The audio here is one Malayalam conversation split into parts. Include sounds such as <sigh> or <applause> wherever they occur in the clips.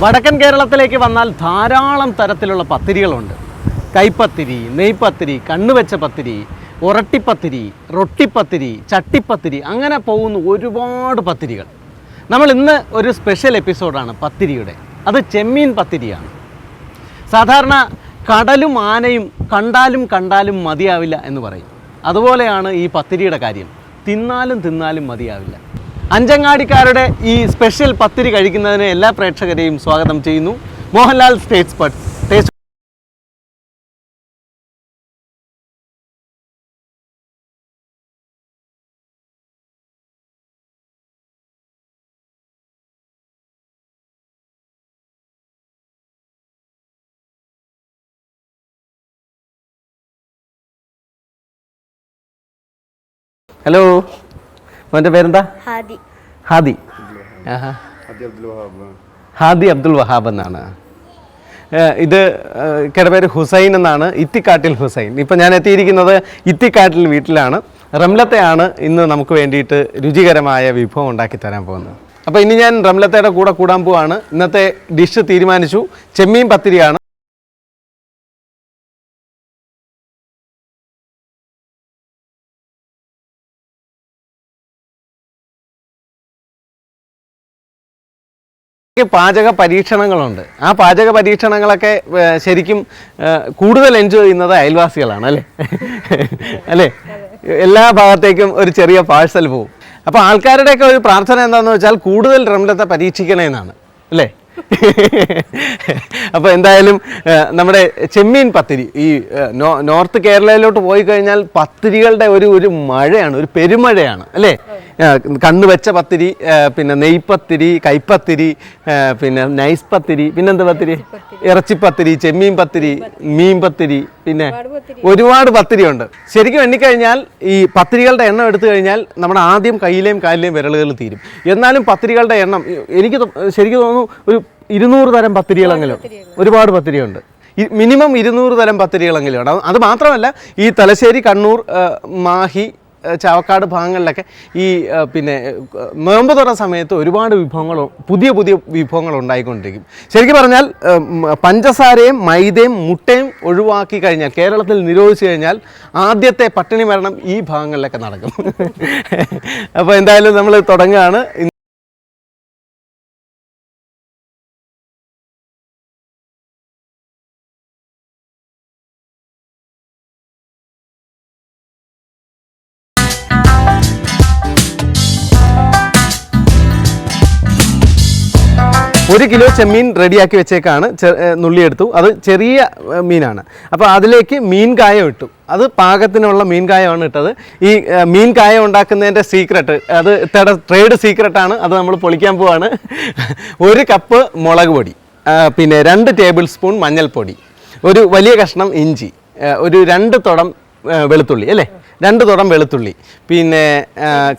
വടക്കൻ കേരളത്തിലേക്ക് വന്നാൽ ധാരാളം തരത്തിലുള്ള പത്തിരികളുണ്ട്. കൈപ്പത്തിരി നെയ്പത്തിരി കണ്ണുവെച്ച പത്തിരി ഉറട്ടിപ്പത്തിരി റൊട്ടിപ്പത്തിരി ചട്ടിപ്പത്തിരി അങ്ങനെ പോകുന്ന ഒരുപാട് പത്തിരികൾ. നമ്മൾ ഇന്ന് ഒരു സ്പെഷ്യൽ എപ്പിസോഡാണ് പത്തിരിയുടെ. അത് ചെമ്മീൻ പത്തിരിയാണ്. സാധാരണ കടലും ആനയും കണ്ടാലും കണ്ടാലും മതിയാവില്ല എന്ന് പറയും. അതുപോലെയാണ് ഈ പത്തിരിയുടെ കാര്യം. തിന്നാലും തിന്നാലും മതിയാവില്ല. അഞ്ചങ്ങാടിക്കാരുടെ ഈ സ്പെഷ്യൽ പത്തിരി കഴിക്കുന്നതിന് എല്ലാ പ്രേക്ഷകരെയും സ്വാഗതം ചെയ്യുന്നു. മോഹൻലാൽ സ്റ്റേറ്റ്സ് പട്ട് ഹലോ മോന്റെ പേരെന്താ? ഹാദി. ഹാദി. ഹാദി അബ്ദുൽ വഹാബ് എന്നാണ്. ഇത് പേര് ഹുസൈൻ എന്നാണ്. ഇത്തിക്കാട്ടിൽ ഹുസൈൻ. ഇപ്പം ഞാൻ എത്തിയിരിക്കുന്നത് ഇത്തിക്കാട്ടിൽ വീട്ടിലാണ്. റംലത്തെയാണ് ഇന്ന് നമുക്ക് വേണ്ടിയിട്ട് രുചികരമായ വിഭവം ഉണ്ടാക്കി തരാൻ പോകുന്നത്. അപ്പോൾ ഇനി ഞാൻ റംലത്തയുടെ കൂടെ കൂടാൻ പോവാണ്. ഇന്നത്തെ ഡിഷ് തീരുമാനിച്ചു. ചെമ്മീൻ പത്തിരിയാണ്. പാചക പരീക്ഷണങ്ങളുണ്ട്. ആ പാചക പരീക്ഷണങ്ങളൊക്കെ ശരിക്കും കൂടുതൽ എൻജോയ് ചെയ്യുന്നത് അയൽവാസികളാണ് അല്ലേ? അല്ലേ? എല്ലാ ഭാഗത്തേക്കും ഒരു ചെറിയ പാഴ്സൽ പോവും. അപ്പോൾ ആൾക്കാരുടെയൊക്കെ ഒരു പ്രാർത്ഥന എന്താണെന്ന് വെച്ചാൽ കൂടുതൽ റംലത്തെ പരീക്ഷിക്കണേ എന്നാണ് അല്ലേ? <laughs> അപ്പോൾ എന്തായാലും നമ്മുടെ ചെമ്മീൻ പത്തിരി ഈ നോർത്ത് കേരളയിലോട്ട് പോയി കഴിഞ്ഞാൽ പത്തിരികളുടെ ഒരു ഒരു മഴയാണ് ഒരു പെരുമഴയാണ് അല്ലേ? കണ്ണു വെച്ച പത്തിരി പിന്നെ നെയ്പത്തിരി കൈപ്പത്തിരി പിന്നെ നൈസ് പത്തിരി പിന്നെന്താ പത്തിരി? ഇറച്ചിപ്പത്തിരി. ചെമ്മീൻ പത്തിരി മീൻ പത്തിരി പിന്നെ ഒരുപാട് പത്തിരിയുണ്ട്. ശരിക്കും എണ്ണിക്കഴിഞ്ഞാൽ ഈ പത്തിരികളുടെ എണ്ണം എടുത്തു കഴിഞ്ഞാൽ നമ്മുടെ ആദ്യം കയ്യിലെയും കാലിലെയും വിരലുകൾ തീരും. എന്നാലും പത്തിരികളുടെ എണ്ണം എനിക്ക് ശരിക്കും തോന്നുന്നു ഒരു ഇരുന്നൂറ് തരം പത്തിരികളെങ്കിലും. ഒരുപാട് പത്തിരിയുണ്ട് മിനിമം ഇരുന്നൂറ് തരം പത്തിരികളെങ്കിലും. ഉണ്ട് അത് മാത്രമല്ല ഈ തലശ്ശേരി കണ്ണൂർ മാഹി ചാവക്കാട് ഭാഗങ്ങളിലൊക്കെ ഈ പിന്നെ നോമ്പ് തുറ സമയത്ത് ഒരുപാട് വിഭവങ്ങൾ പുതിയ പുതിയ വിഭവങ്ങൾ ഉണ്ടായിക്കൊണ്ടിരിക്കും ശരിക്കും പറഞ്ഞാൽ പഞ്ചസാരയും മൈദയും മുട്ടയും ഒഴിവാക്കി കഴിഞ്ഞാൽ കേരളത്തിൽ നിരോധിച്ചു കഴിഞ്ഞാൽ ആദ്യത്തെ പട്ടിണി മരണം ഈ ഭാഗങ്ങളിലൊക്കെ നടക്കും. <laughs> അപ്പോൾ എന്തായാലും നമ്മൾ തുടങ്ങുകയാണ്. ഒരു കിലോ ചെമ്മീൻ റെഡിയാക്കി വെച്ചേക്കാണ്. നുള്ളിയെടുത്തു അത് ചെറിയ മീനാണ്. അപ്പോൾ അതിലേക്ക് മീൻ കായം ഇട്ടു. അത് പാകത്തിനുള്ള മീൻ കായമാണ് ഇട്ടത്. ഈ മീൻ കായം ഉണ്ടാക്കുന്നതിന്റെ സീക്രട്ട് അത് ഇത്തയുടെ ട്രേഡ് സീക്രട്ടാണ് അത് നമ്മൾ പൊളിക്കാൻ പോവാണ്. ഒരു കപ്പ് മുളക് പൊടി പിന്നെ രണ്ട് ടേബിൾ സ്പൂൺ മഞ്ഞൾപ്പൊടി ഒരു വലിയ കഷ്ണം ഇഞ്ചി ഒരു രണ്ട് തുടം വെളുത്തുള്ളി അല്ലേ? രണ്ട് തുടം വെളുത്തുള്ളി. പിന്നെ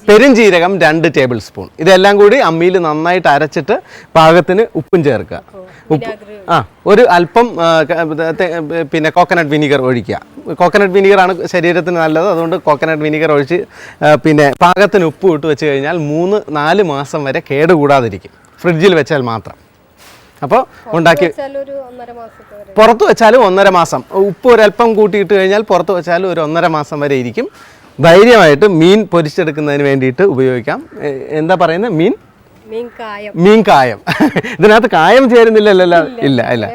പെരുംജീരകം രണ്ട് ടേബിൾ സ്പൂൺ. ഇതെല്ലാം കൂടി അമ്മിയിൽ നന്നായിട്ട് അരച്ചിട്ട് പാകത്തിന് ഉപ്പും ചേർക്കുക. ഉപ്പ് ആ ഒരു അല്പം പിന്നെ കോക്കനട്ട് വിനീഗർ ഒഴിക്കുക. കോക്കനട്ട് വിനീഗറാണ് ശരീരത്തിന് നല്ലത്. അതുകൊണ്ട് കോക്കനട്ട് വിനീഗർ ഒഴിച്ച് പിന്നെ പാകത്തിന് ഉപ്പ് ഇട്ട് വെച്ച് കഴിഞ്ഞാൽ മൂന്ന് നാല് മാസം വരെ കേടുകൂടാതിരിക്കും. ഫ്രിഡ്ജിൽ വെച്ചാൽ മാത്രം. അപ്പോൾ ഉണ്ടാക്കി പുറത്ത് വെച്ചാലും ഒന്നര മാസം. ഉപ്പ് ഒരല്പം കൂട്ടിയിട്ട് കഴിഞ്ഞാൽ പുറത്ത് വെച്ചാലും ഒരു ഒന്നര മാസം വരെ ഇരിക്കും. ധൈര്യമായിട്ട് മീൻ പൊരിച്ചെടുക്കുന്നതിന് വേണ്ടിയിട്ട് ഉപയോഗിക്കാം. എന്താ പറയുന്നത്? മീൻ? മീൻ കായം. ഇതിനകത്ത് കായം ചേരുന്നില്ലല്ലോ ഇല്ല ഇല്ല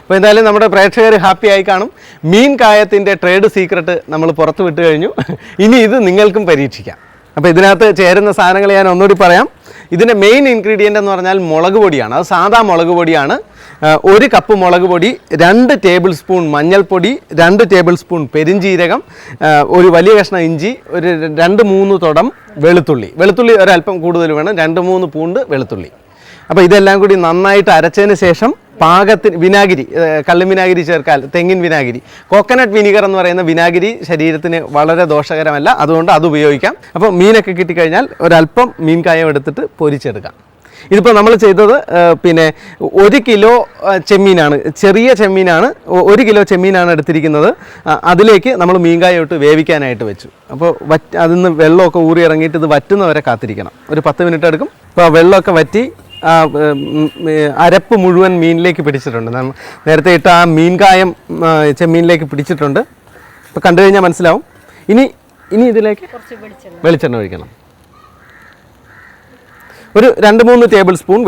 അപ്പോൾ എന്തായാലും നമ്മുടെ പ്രേക്ഷകർ ഹാപ്പി ആയി കാണും. മീൻ കായത്തിന്റെ ട്രേഡ് സീക്രട്ട് നമ്മൾ പുറത്ത് വിട്ട് കഴിഞ്ഞു. ഇനി ഇത് നിങ്ങൾക്കും പരീക്ഷിക്കാം. അപ്പോൾ ഇതിനകത്ത് ചേരുന്ന സാധനങ്ങൾ ഞാൻ ഒന്നുകൂടി പറയാം. ഇതിന്റെ മെയിൻ ഇൻഗ്രീഡിയന്റ് എന്ന് പറഞ്ഞാൽ മുളക് പൊടിയാണ്. അത് സാധാ മുളക് പൊടിയാണ്. ഒരു കപ്പ് മുളക് പൊടി രണ്ട് ടേബിൾ സ്പൂൺ മഞ്ഞൾപ്പൊടി രണ്ട് ടേബിൾ സ്പൂൺ പെരിഞ്ജീരകം ഒരു വലിയ കഷ്ണം ഇഞ്ചി ഒരു രണ്ട് മൂന്ന് തുടം വെളുത്തുള്ളി. വെളുത്തുള്ളി ഒരല്പം കൂടുതൽ വേണം. രണ്ട് മൂന്ന് പൂണ്ട് വെളുത്തുള്ളി. അപ്പോൾ ഇതെല്ലാം കൂടി നന്നായിട്ട് അരച്ചതിന് ശേഷം പാകത്തിന് വിനാഗിരി കള്ളും വിനാഗിരി ചേർക്കാൻ തെങ്ങിൻ വിനാഗിരി. കോക്കനട്ട് വിനീഗർ എന്ന് പറയുന്ന വിനാഗിരി ശരീരത്തിന് വളരെ ദോഷകരമല്ല. അതുകൊണ്ട് അത് ഉപയോഗിക്കാം. അപ്പോൾ മീനൊക്കെ കിട്ടിക്കഴിഞ്ഞാൽ ഒരല്പം മീൻ കായം എടുത്തിട്ട് പൊരിച്ചെടുക്കാം. ഇതിപ്പോൾ നമ്മൾ ചെയ്തത് പിന്നെ ഒരു കിലോ ചെമ്മീനാണ്. ചെറിയ ചെമ്മീനാണ്. ഒരു കിലോ ചെമ്മീനാണ് എടുത്തിരിക്കുന്നത്. അതിലേക്ക് നമ്മൾ മീൻകായ ഇട്ട് വേവിക്കാനായിട്ട് വെച്ചു. അപ്പോൾ വറ്റ് അതിൽ നിന്ന് വെള്ളമൊക്കെ ഊറി ഇറങ്ങിയിട്ട് ഇത് വറ്റുന്നവരെ കാത്തിരിക്കണം. ഒരു പത്ത് മിനിറ്റ് എടുക്കും. അപ്പോൾ വെള്ളമൊക്കെ വറ്റി അരപ്പ് മുഴുവൻ മീനിലേക്ക് പിടിച്ചിട്ടുണ്ട്. നേരത്തെ ഇട്ട ആ മീൻകായം ചെമ്മീനിലേക്ക് പിടിച്ചിട്ടുണ്ട്. അപ്പോൾ കണ്ടു കഴിഞ്ഞാൽ മനസ്സിലാവും. ഇനി ഇനി ഇതിലേക്ക് വെളിച്ചെണ്ണ. ഒഴിക്കണം. ഒരു രണ്ട് മൂന്ന് ടേബിൾ സ്പൂൺ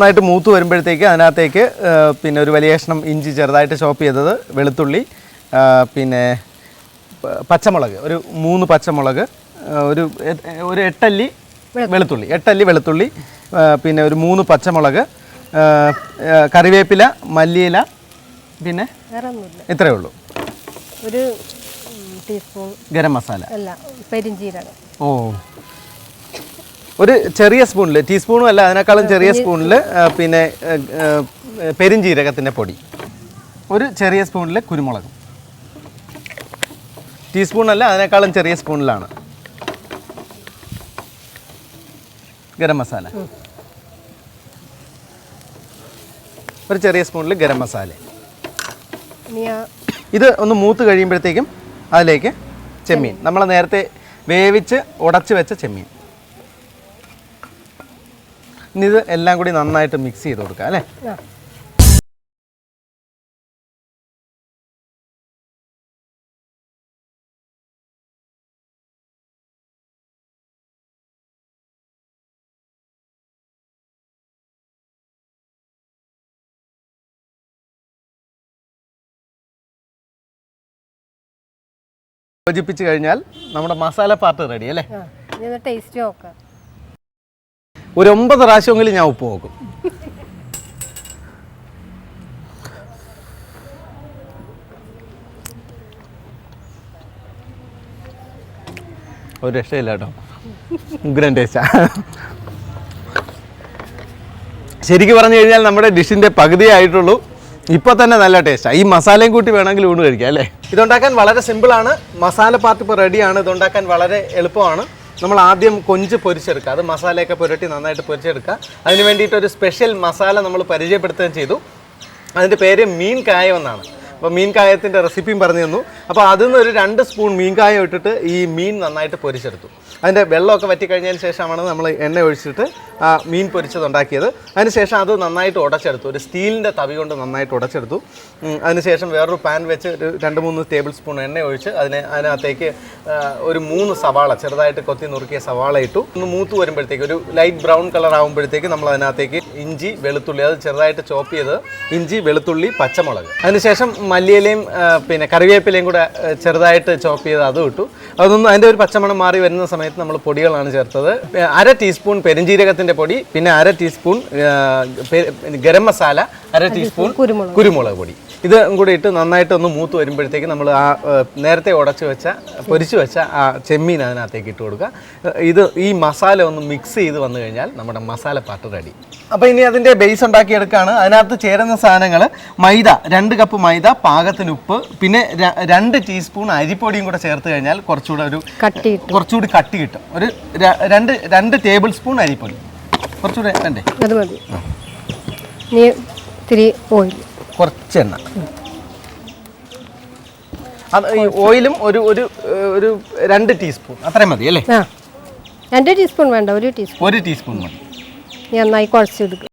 നന്നായിട്ട് മൂത്ത് വരുമ്പോഴത്തേക്ക് അതിനകത്തേക്ക് പിന്നെ ഒരു വലിയ കഷ്ണം ഇഞ്ചി ചെറുതായിട്ട് ചോപ്പ് ചെയ്തത് വെളുത്തുള്ളി പിന്നെ പച്ചമുളക് ഒരു മൂന്ന് പച്ചമുളക് ഒരു ഒരു എട്ടല്ലി വെളുത്തുള്ളി. എട്ടല്ലി വെളുത്തുള്ളി പിന്നെ ഒരു മൂന്ന് പച്ചമുളക് കറിവേപ്പില മല്ലിയില പിന്നെ ഇത്രയേ ഉള്ളൂ. ഒരു ടീസ്പൂൺ ഗരം മസാല. അല്ല ഓ ഒരു ചെറിയ സ്പൂണിൽ ടീസ്പൂണും അല്ല അതിനേക്കാളും ചെറിയ സ്പൂണിൽ പിന്നെ ആ, പൊടി. ഒരു ചെറിയ സ്പൂണിൽ കുരുമുളകും. ടീസ്പൂണല്ല അതിനേക്കാളും ചെറിയ സ്പൂണിലാണ്. ഗരം മസാല. ഒരു ചെറിയ സ്പൂണിൽ ഗരം മസാല. ഇത് ഒന്ന് മൂത്ത് കഴിയുമ്പോഴത്തേക്കും അതിലേക്ക് ചെമ്മീൻ. നമ്മൾ നേരത്തെ വേവിച്ച് ഉടച്ച് വെച്ച ചെമ്മീൻ. ഇനി ഇത് എല്ലാം കൂടി നന്നായിട്ട് മിക്സ് ചെയ്ത് കൊടുക്കുക അല്ലേ? യോജിപ്പിച്ചു കഴിഞ്ഞാൽ നമ്മുടെ മസാല പാർട്ട് റെഡി അല്ലേ? ടേസ്റ്റ് നോക്കാം. ഒരു ഒമ്പത് പ്രാവശ്യമെങ്കിലും ഞാൻ ഉപ്പ് നോക്കും ഒരു രക്ഷയില്ല കേട്ടോ. ഉഗ്രൻ ടേസ്റ്റാ ശരിക്കും പറഞ്ഞു കഴിഞ്ഞാൽ നമ്മുടെ ഡിഷിന്റെ പകുതിയേ ആയിട്ടുള്ളൂ. ഇപ്പോൾ തന്നെ നല്ല ടേസ്റ്റാണ് ഈ മസാലയും കൂട്ടി വേണമെങ്കിൽ ഊണ് കഴിക്കാം അല്ലേ? ഇതുണ്ടാക്കാൻ വളരെ സിമ്പിളാണ് മസാല പാർട്ട് ഇപ്പോൾ റെഡിയാണ് ഇതുണ്ടാക്കാൻ വളരെ എളുപ്പമാണ്. നമ്മൾ ആദ്യം കൊഞ്ച് പൊരിച്ചെടുക്കുക. അത് മസാലയൊക്കെ പുരട്ടി നന്നായിട്ട് പൊരിച്ചെടുക്കുക. അതിന് വേണ്ടിയിട്ട് ഒരു സ്പെഷ്യൽ മസാല നമ്മൾ പരിചയപ്പെടുത്തുകയും ചെയ്തു. അതിന്റെ പേര് മീൻ കായം എന്നാണ്. അപ്പോൾ മീൻ കായത്തിന്റെ റെസിപ്പിയും പറഞ്ഞു തന്നു. അപ്പോൾ അതിൽ നിന്ന് ഒരു രണ്ട് സ്പൂൺ മീൻ കായം ഇട്ടിട്ട് ഈ മീൻ നന്നായിട്ട് പൊരിച്ചെടുത്തു. അതിന്റെ വെള്ളമൊക്കെ വറ്റി കഴിഞ്ഞതിന് ശേഷമാണ് നമ്മൾ എണ്ണ ഒഴിച്ചിട്ട് മീൻ പൊരിച്ചത് ഉണ്ടാക്കിയത്. അതിനുശേഷം അത് നന്നായിട്ട് ഉടച്ചെടുത്തു. ഒരു സ്റ്റീലിന്റെ തവി കൊണ്ട് നന്നായിട്ട് ഉടച്ചെടുത്തു. അതിനുശേഷം വേറൊരു പാൻ വെച്ച് ഒരു രണ്ട് മൂന്ന് ടേബിൾ സ്പൂൺ എണ്ണ ഒഴിച്ച് അതിനെ അതിനകത്തേക്ക് ഒരു മൂന്ന് സവാള ചെറുതായിട്ട് കൊത്തി നുറുക്കിയ സവാള ഇട്ടു. ഒന്ന് മൂത്ത് വരുമ്പോഴത്തേക്ക് ഒരു ലൈറ്റ് ബ്രൗൺ കളർ ആകുമ്പോഴത്തേക്ക് നമ്മൾ അതിനകത്തേക്ക് ഇഞ്ചി വെളുത്തുള്ളി അത് ചെറുതായിട്ട് ചോപ്പ് ചെയ്ത് ഇഞ്ചി വെളുത്തുള്ളി പച്ചമുളക്. അതിനുശേഷം മല്ലിയിലയും പിന്നെ കറിവേപ്പിലയും കൂടെ ചെറുതായിട്ട് ചോപ്പ് ചെയ്ത് അതും ഇട്ടു. അതൊന്നും അതിന്റെ ഒരു പച്ചമണം മാറി വരുന്ന സമയത്ത് നമ്മൾ പൊടികളാണ് ചേർത്തത് അര ടീസ്പൂൺ പെരുംജീരകത്തിന്റെ പൊടി പിന്നെ അര ടീസ്പൂൺ ഗരം മസാല അര ടീസ്പൂൺ. കുരുമുളക് പൊടി ഇത് കൂടി ഇട്ട് നന്നായിട്ട് ഒന്ന് മൂത്ത് വരുമ്പോഴത്തേക്ക് നമ്മൾ ആ നേരത്തെ ഉടച്ച് വെച്ച പൊരിച്ച് വെച്ച ആ ചെമ്മീൻ അതിനകത്തേക്ക് ഇട്ട് കൊടുക്കുക. ഇത് ഈ മസാല ഒന്ന് മിക്സ് ചെയ്ത് വന്നു കഴിഞ്ഞാൽ നമ്മുടെ മസാല പാട്ട് റെഡി. അപ്പോൾ ഇനി അതിന്റെ ബേസ് ഉണ്ടാക്കിയെടുക്കുകയാണ് അതിനകത്ത് ചേരുന്ന സാധനങ്ങൾ മൈദ രണ്ട് കപ്പ് മൈദ പാകത്തിന് ഉപ്പ് പിന്നെ രണ്ട് ടീസ്പൂൺ അരിപ്പൊടിയും കൂടെ ചേർത്ത് കഴിഞ്ഞാൽ കുറച്ചുകൂടെ ഒരു കുറച്ചുകൂടി കട്ടി കിട്ടും. ഒരു രണ്ട് രണ്ട് ടേബിൾ സ്പൂൺ അരിപ്പൊടി. കുറച്ചുകൂടെ വേണ്ടേ? അത് മതി. ഇത്തിരി ഓയിൽ കുറച്ച് എണ്ണ അത് ഈ ഓയിലും ഒരു ഒരു ഒരു രണ്ട് ടീസ്പൂൺ. അത്രയും മതി അല്ലേ? ആ. രണ്ട് ടീസ്പൂൺ വേണ്ട ഒരു ടീസ്പൂൺ. ഒരു ടീസ്പൂൺ മതി. നന്നായി കുഴച്ചെടുക്കുക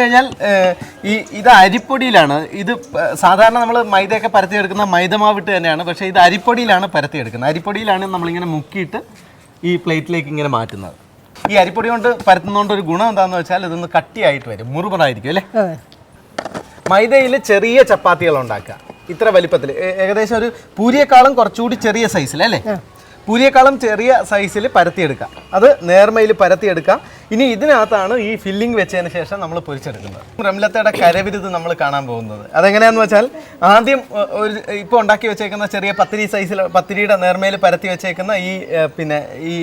കഴിഞ്ഞാൽ ഈ ഇത് അരിപ്പൊടിയിലാണ്. ഇത് സാധാരണ നമ്മൾ മൈദയൊക്കെ പരത്തിയെടുക്കുന്ന മൈദമാവിട്ട് തന്നെയാണ്. പക്ഷേ ഇത് അരിപ്പൊടിയിലാണ് പരത്തിയെടുക്കുന്നത്. അരിപ്പൊടിയിലാണ് നമ്മളിങ്ങനെ മുക്കിയിട്ട് ഈ പ്ലേറ്റിലേക്ക് ഇങ്ങനെ മാറ്റുന്നത്. ഈ അരിപ്പൊടി കൊണ്ട് പരത്തുന്നതുകൊണ്ട് ഒരു ഗുണം എന്താണെന്ന് വെച്ചാൽ ഇതൊന്ന് കട്ടിയായിട്ട് വരും. മുറുമുറായിരിക്കും അല്ലേ? മൈദയിൽ ചെറിയ ചപ്പാത്തികൾ ഉണ്ടാക്കുക. ഇത്ര വലിപ്പത്തിൽ ഏകദേശം ഒരു പൂരിയേക്കാളും കുറച്ചുകൂടി ചെറിയ സൈസിൽ അല്ലേ? പൂരിയേക്കാളും ചെറിയ സൈസിൽ പരത്തിയെടുക്കാം. അത് നേർമയിൽ പരത്തിയെടുക്കാം. ഇനി ഇതിനകത്താണ് ഈ ഫില്ലിംഗ് വെച്ചതിന് ശേഷം നമ്മൾ പൊരിച്ചെടുക്കുന്നത്. റംലത്തയുടെ കരവിരുത് നമ്മൾ കാണാൻ പോകുന്നത്. അതെങ്ങനെയാന്ന് വെച്ചാൽ ആദ്യം ഒരു ഇപ്പോൾ ഉണ്ടാക്കി വെച്ചേക്കുന്ന ചെറിയ പത്തിരി സൈസിൽ പത്തിരിയുടെ നേർമയിൽ പരത്തി വെച്ചേക്കുന്ന ഈ പിന്നെ ഈ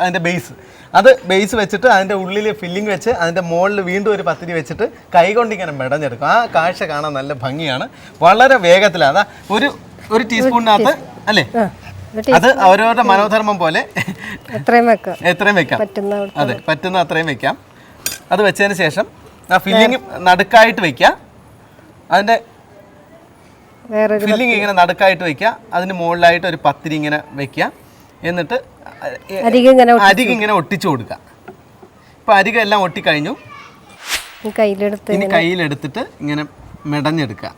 അതിന്റെ ബേസ് അത് ബേസ് വെച്ചിട്ട് അതിന്റെ ഉള്ളിൽ ഫില്ലിംഗ് വെച്ച് അതിന്റെ മുകളിൽ വീണ്ടും ഒരു പത്തിരി വെച്ചിട്ട് കൈകൊണ്ട് ഇങ്ങനെ മെടഞ്ഞെടുക്കും. ആ കാഴ്ച കാണാൻ നല്ല ഭംഗിയാണ്. വളരെ വേഗത്തിലാണ് അതാ ഒരു ഒരു ടീസ്പൂണിനകത്ത് അല്ലേ? അത് അവരവരുടെ മനോധർമ്മം പോലെ എത്രയും വെക്കാം. എത്രയും വെക്കാം. അതെ പറ്റുന്ന അത്രയും വെക്കാം. അത് വെച്ചതിന് ശേഷം ആ ഫില്ലിങ് നടുക്കായിട്ട് വെക്കാം അതിന്റെ വേറൊരു ഫില്ലിങ് ഇങ്ങനെ നടുക്കായിട്ട് വെക്കുക. അതിന് മുകളിലായിട്ട് ഒരു പത്തിരി ഇങ്ങനെ വെക്കുക. എന്നിട്ട് അരികെ ഇങ്ങനെ ഒട്ടിച്ചു കൊടുക്കുക. ഇപ്പൊ അരിക എല്ലാം ഒട്ടിക്കഴിഞ്ഞു. കയ്യിലെടുത്ത് ഇനി കയ്യിലെടുത്തിട്ട് ഇങ്ങനെ മെടഞ്ഞെടുക്കുക.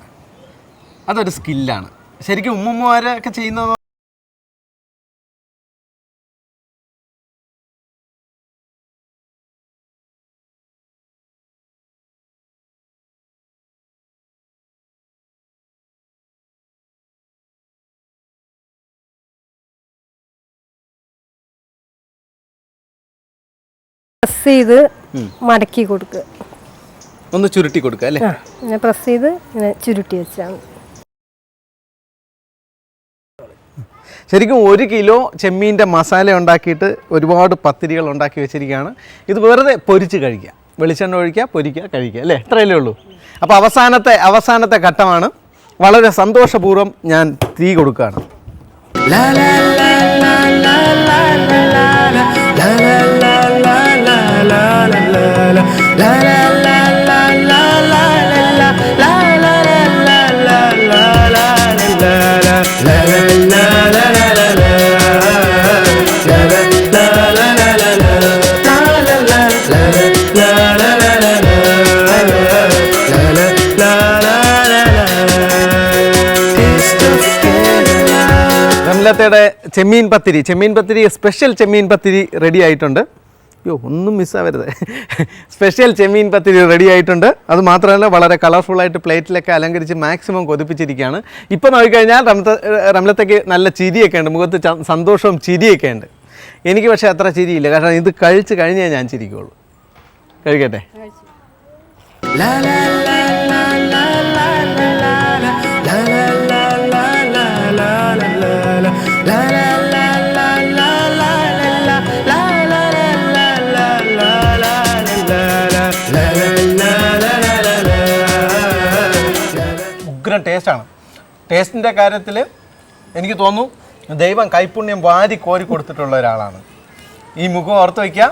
അതൊരു സ്കില്ലാണ് ശരിക്കും ഉമ്മമ്മമാരൊക്കെ ചെയ്യുന്നത് പ്രസ് ചെയ്ത് മടക്കി കൊടുക്കുക ഒന്ന് ചുരുട്ടി കൊടുക്കുക അല്ലേ? ഇങ്ങനെ പ്രസ് ചെയ്ത് ഇങ്ങനെ ചുരുട്ടി വെച്ചാൽ മതി. ശരിക്കും ഒരു കിലോ ചെമ്മീന്റെ മസാല ഉണ്ടാക്കിയിട്ട് ഒരുപാട് പത്തിരികൾ ഉണ്ടാക്കി വെച്ചിരിക്കുകയാണ്. ഇത് വെറുതെ പൊരിച്ച് കഴിക്കാം വെളിച്ചെണ്ണ ഒഴിക്കുക പൊരിക്കുക കഴിക്കുക അല്ലേ? ഇത്രയല്ലേ ഉള്ളൂ. അപ്പോൾ അവസാനത്തെ അവസാനത്തെ ഘട്ടമാണ്. വളരെ സന്തോഷപൂർവം ഞാൻ തീ കൊടുക്കുകയാണ്. റംലത്തയുടെ ചെമ്മീൻ പത്തിരി. ചെമ്മീൻ പത്തിരി സ്പെഷ്യൽ ചെമ്മീൻ പത്തിരി റെഡി ആയിട്ടുണ്ട്. അയ്യോ ഒന്നും മിസ്സാവരുത് സ്പെഷ്യൽ ചെമ്മീൻ പത്തിരി റെഡി ആയിട്ടുണ്ട്. അത് മാത്രമല്ല വളരെ കളർഫുള്ളായിട്ട് പ്ലേറ്റിലൊക്കെ അലങ്കരിച്ച് മാക്സിമം കൊതിപ്പിച്ചിരിക്കുകയാണ്. ഇപ്പോൾ നോക്കിക്കഴിഞ്ഞാൽ റംലത്ത റംലത്തേക്ക് നല്ല ചിരിയൊക്കെ ഉണ്ട്. മുഖത്ത് സന്തോഷവും ചിരിയൊക്കെ ഉണ്ട്. എനിക്ക് പക്ഷേ അത്ര ചിരിയില്ല. കാരണം ഇത് കഴിച്ച് കഴിഞ്ഞേ ഞാൻ ചിരിക്കുള്ളൂ. കഴിക്കട്ടെ? ഉഗ്രം ടേസ്റ്റാണ്. ടേസ്റ്റിന്റെ കാര്യത്തിൽ എനിക്ക് തോന്നുന്നു ദൈവം കൈപുണ്യം വാരി കോരി കൊടുത്തിട്ടുള്ള ഒരാളാണ്. ഈ മുഖം ഓർത്ത് വയ്ക്കുക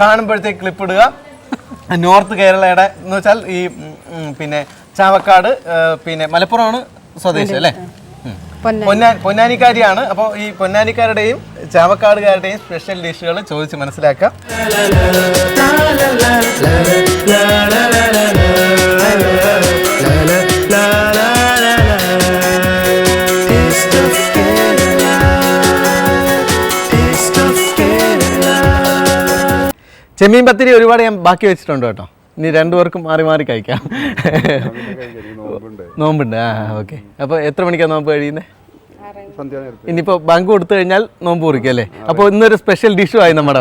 കാണുമ്പോഴത്തേക്ക് ക്ലിപ്പ് ഇടുക. നോർത്ത് കേരളയുടെ എന്ന് വെച്ചാൽ ഈ പിന്നെ ചാവക്കാട് പിന്നെ മലപ്പുറമാണ് സ്വദേശി അല്ലേ. പൊന്നാ പൊന്നാനിക്കാരിയാണ്. അപ്പോൾ ഈ പൊന്നാനിക്കാരുടെയും ചാവക്കാടുകാരുടെയും സ്പെഷ്യൽ ഡിഷുകൾ ചോദിച്ച് മനസ്സിലാക്കാം. ഒരുപാട് ഞാൻ ബാക്കി വെച്ചിട്ടുണ്ട് കേട്ടോ. ഇനി രണ്ടുപേർക്കും മാറി മാറി കഴിക്കാം. നോമ്പുണ്ട്. ആ ഓക്കെ. അപ്പോൾ എത്ര മണിക്കാണ് നോമ്പ് കഴിയുന്നത് ഇനിയിപ്പോൾ ബാങ്ക് കൊടുത്തു കഴിഞ്ഞാൽ നോമ്പ് കുറിക്കും അല്ലേ? അപ്പോൾ ഇന്നൊരു സ്പെഷ്യൽ ഡിഷു ആയി നമ്മുടെ.